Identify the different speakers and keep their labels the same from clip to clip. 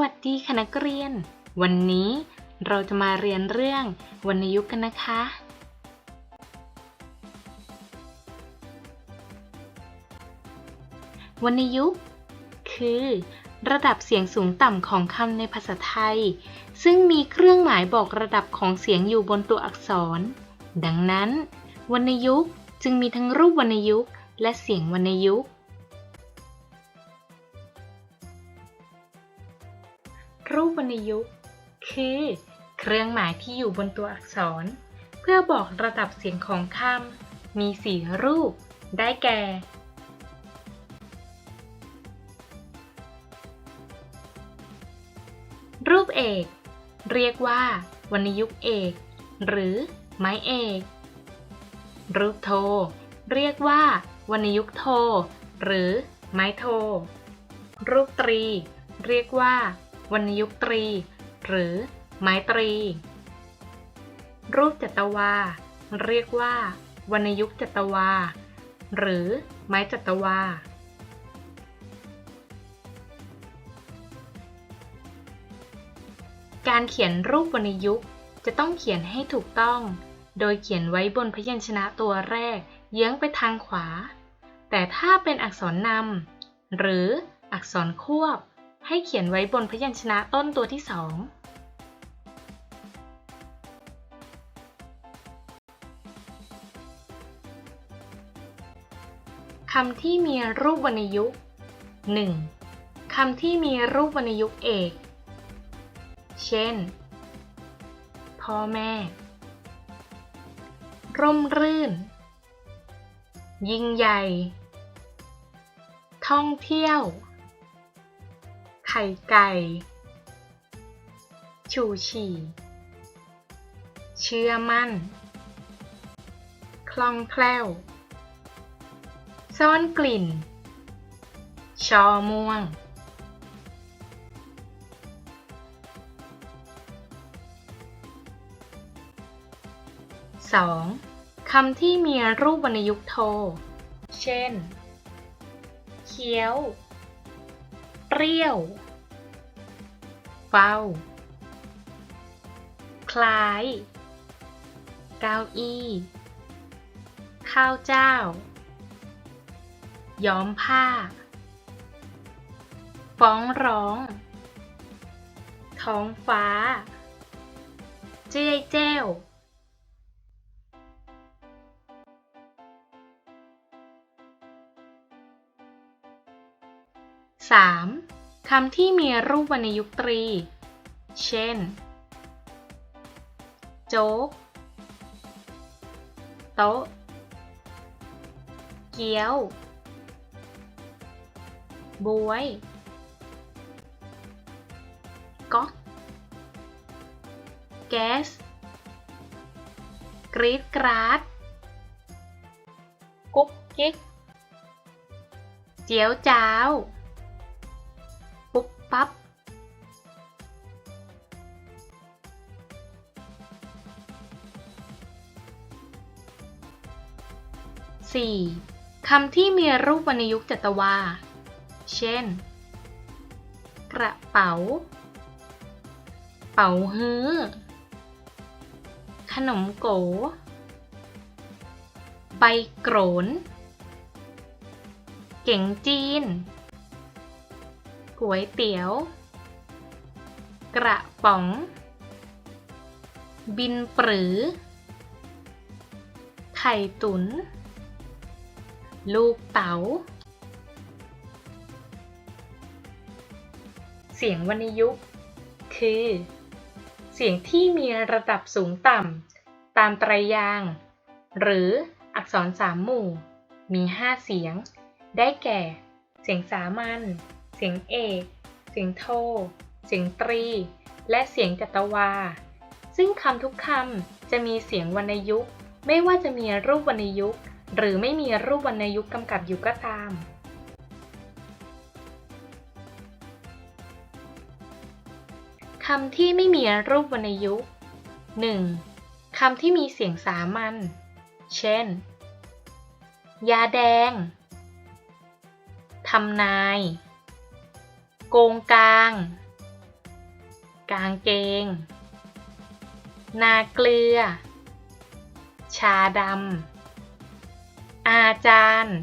Speaker 1: วัสดีค่ะนักเรียน วันนี้เราจะมาเรียนเรื่องวรรณยุกต์กันนะคะ วรรณยุกต์ คือ ระดับเสียงสูงต่ำของคำในภาษาไทย ซึ่งมีเครื่องหมายบอกระดับของเสียงอยู่บนตัวอักษร ดังนั้น วรรณยุกต์จึงมีทั้งรูปวรรณยุกต์และเสียงวรรณยุกต์ รูปวรรณยุกต์ คือ เครื่องหมายที่อยู่บนตัวอักษร เพื่อบอกระดับเสียงของคำมีสี่รูป ได้แก่ รูปเอก เรียกว่า วรรณยุกต์เอก หรือ ไม้เอก รูปโท เรียกว่า วรรณยุกต์โท หรือ ไม้โท รูปตรี เรียกว่า วรรณยุกต์ตรี หรือไม้ตรี รูปจัตวา เรียกว่า วรรณยุกต์จัตวา หรือไม้จัตวา การเขียนรูปวรรณยุกจะต้องเขียนให้ถูกต้อง โดยเขียนไว้บนพยัญชนะตัวแรกเยื้องไปทางขวา แต่ถ้าเป็นอักษรนำหรืออักษรควบ ให้เขียนไว้บนพยัญชนะต้นตัวที่สองคำที่มีรูปวรรณยุกต์ 1. คำที่มีรูปวรรณยุกต์เอก เช่น พ่อแม่ ร่มรื่น ยิ่งใหญ่ ท่องเที่ยว ไข่ไก่ ชูฉี่เชื่อมั่น คล่องแคล่ว ซ่อนกลิ่น ชอม่วง 2. คำที่มีรูปวรรณยุกต์โท เช่น เคี้ยว เปรี้ยว เฝ้า คล้าย เก้าอี้ ข้าวเจ้า ย้อมผ้า ฟ้องร้อง ท้องฟ้า เจ้ยแจ้ว 3. คำที่มีรูปวรรณยุกต์ตรี เช่น โจ๊ก โต๊ะ เกี๊ยว บวย ก๊อก แก๊ส กรีดกราด กุ๊กกิ๊ก เจียวจ้าว ปุ๊บปั๊บ 4. คำที่มีรูปวรรณยุกต์จัตวา เช่น กระเป๋า เป๋าฮื้อ ขนมโก ใบโกรน เก่งจีน ก๋วยเตี๋ยว กระป๋อง บินปรือ ไข่ตุนลูกเต๋า เสียงวรรณยุกต์คือ เสียงที่มีระดับสูงต่ำ ตามไตรยาง หรืออักษรสามหมู่ มีห้าเสียง ได้แก่ เสียงสามัญ สียงเอก เสียงโท เสียงตรี และเสียงจัตวา ซึ่งคำทุกคำจะมีเสียงวรรณยุกต์ ไม่ว่าจะมีรูปวรรณยุกต์ หรือไม่มีรูปวรรณยุกต์กำกับอยู่ก็ตามคำที่ไม่มีรูปวรรณยุกต์ 1. คำที่มีเสียงสามัญ เช่น ยาแดง ทำนาย โกงกลาง กางเกง นาเกลือ ชาดำ อาจารย์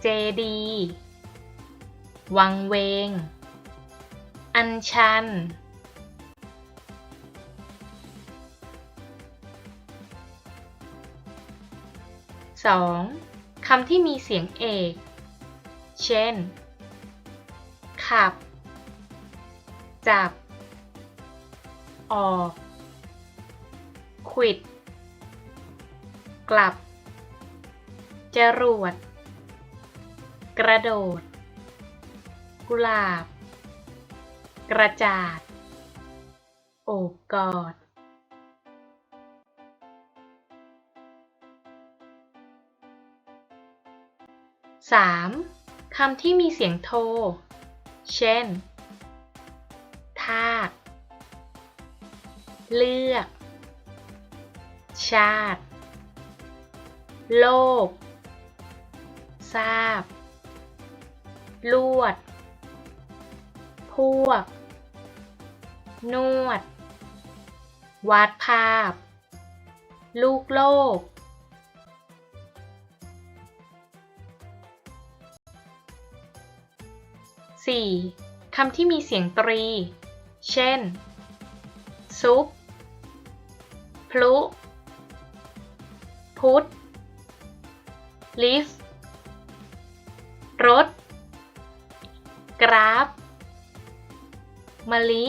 Speaker 1: เจดี วังเวง อัญชัน 2. คำที่มีเสียงเอก เช่น ขับ จับ ออกขวิด กลับ จรวด กระโดด กุหลาบ กระจาด โอบกอด 3. คำที่มีเสียงโท เช่นทาเลือก ชาติ โลก ทราบ ลวด พวก นวด วาดภาพ ลูกโลก 4. คำที่มีเสียงตรี เช่น ซุป พลุ พุทธลิฟรถ กราฟ มะลิ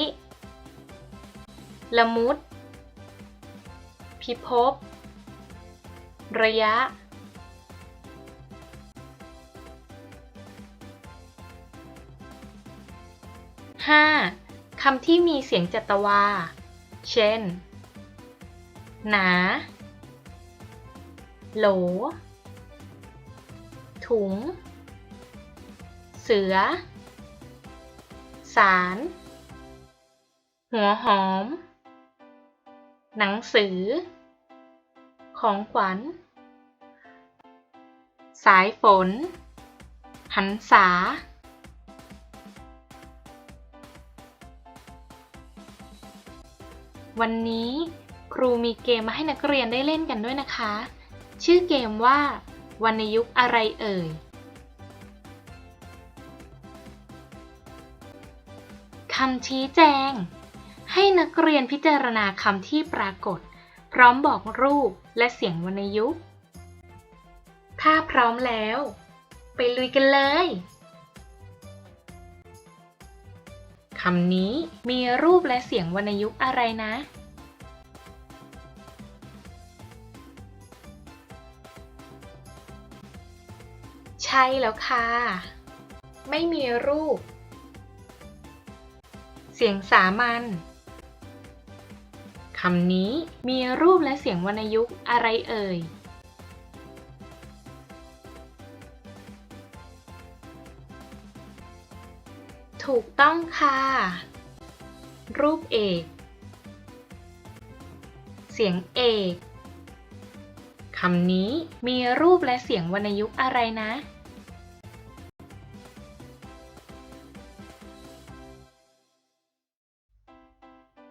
Speaker 1: ละมุด พิภพ ระยะ 5. คำที่มีเสียงจัตวา เช่น หนา โหล ถุง เสือ สาร หัวหอม หนังสือ ของขวัญ สายฝน หันษา วันนี้ครูมีเกมมาให้นักเรียนได้เล่นกันด้วยนะคะ ชื่อเกมว่า วรรณยุกต์อะไรเอ่ยคำชี้แจง ให้นักเรียนพิจารณาคำที่ปรากฏ พร้อมบอกรูปและเสียงวรรณยุกต์ถ้าพร้อมแล้ว ไปลุยกันเลย คำนี้มีรูปและเสียงวรรณยุกต์อะไรนะ ใช่แล้วค่ะ ไม่มีรูป เสียงสามัญคำนี้มีรูปและเสียงวรรณยุกต์อะไรเอ่ย ถูกต้องค่ะ รูปเอก เสียงเอกคำนี้มีรูปและเสียงวรรณยุกต์อะไรนะ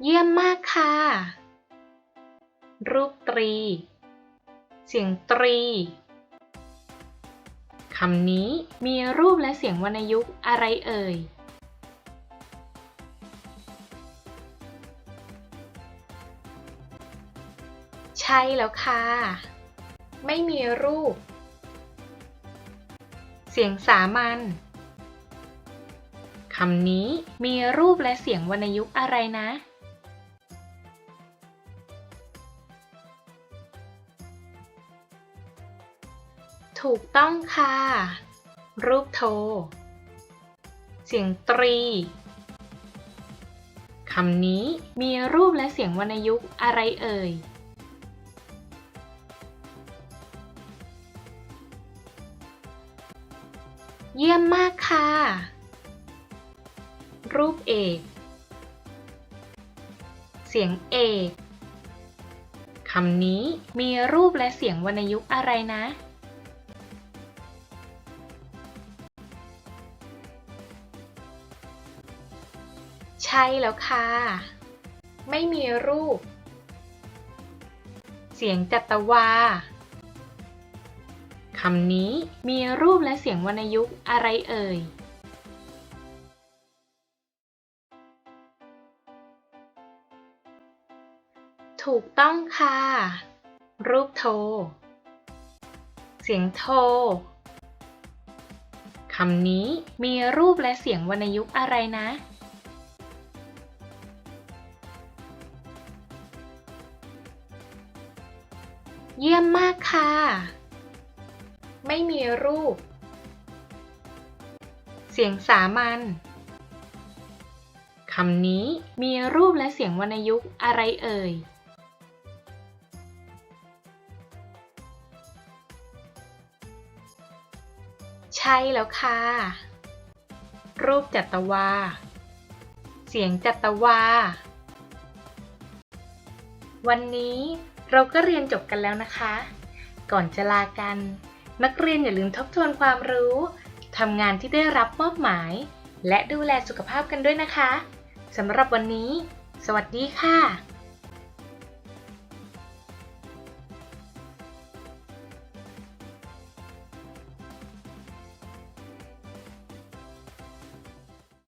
Speaker 1: เยี่ยมมากค่ะ รูปตรี เสียงตรีคำนี้มีรูปและเสียงวรรณยุกต์อะไรเอ่ย ใช่แล้วค่ะ ไม่มีรูป เสียงสามัญคำนี้มีรูปและเสียงวรรณยุกต์อะไรนะ ถูกต้องค่ะ รูปโท เสียงตรี คำนี้มีรูปและเสียงวรรณยุกต์อะไรเอ่ย เยี่ยมมากค่ะ รูปเอก เสียงเอกคำนี้มีรูปและเสียงวรรณยุกต์อะไรนะ ใช่แล้วค่ะ ไม่มีรูป เสียงจัตวาำนี้มีรูปและเสียงวรรณยุกต์อะไรเอ่ย ถูกต้องค่ะ รูปโท เสียงโท คำนี้มีรูปและเสียงวรรณยุกต์อะไรนะ เยี่ยมมากค่ะ ไม่มีรูป เสียงสามัญคำนี้มีรูปและเสียงวรรณยุกต์อะไรเอ่ย ใช่แล้วค่ะ รูปจัตวา เสียงจัตวา วันนี้เราก็เรียนจบกันแล้วนะคะ ก่อนจะลากัน นักเรียนอย่าลืมทบทวนความรู้ทำงานที่ได้รับมอบหมาย และดูแลสุขภาพกันด้วยนะคะสำหรับวันนี้ สวัสดีค่ะ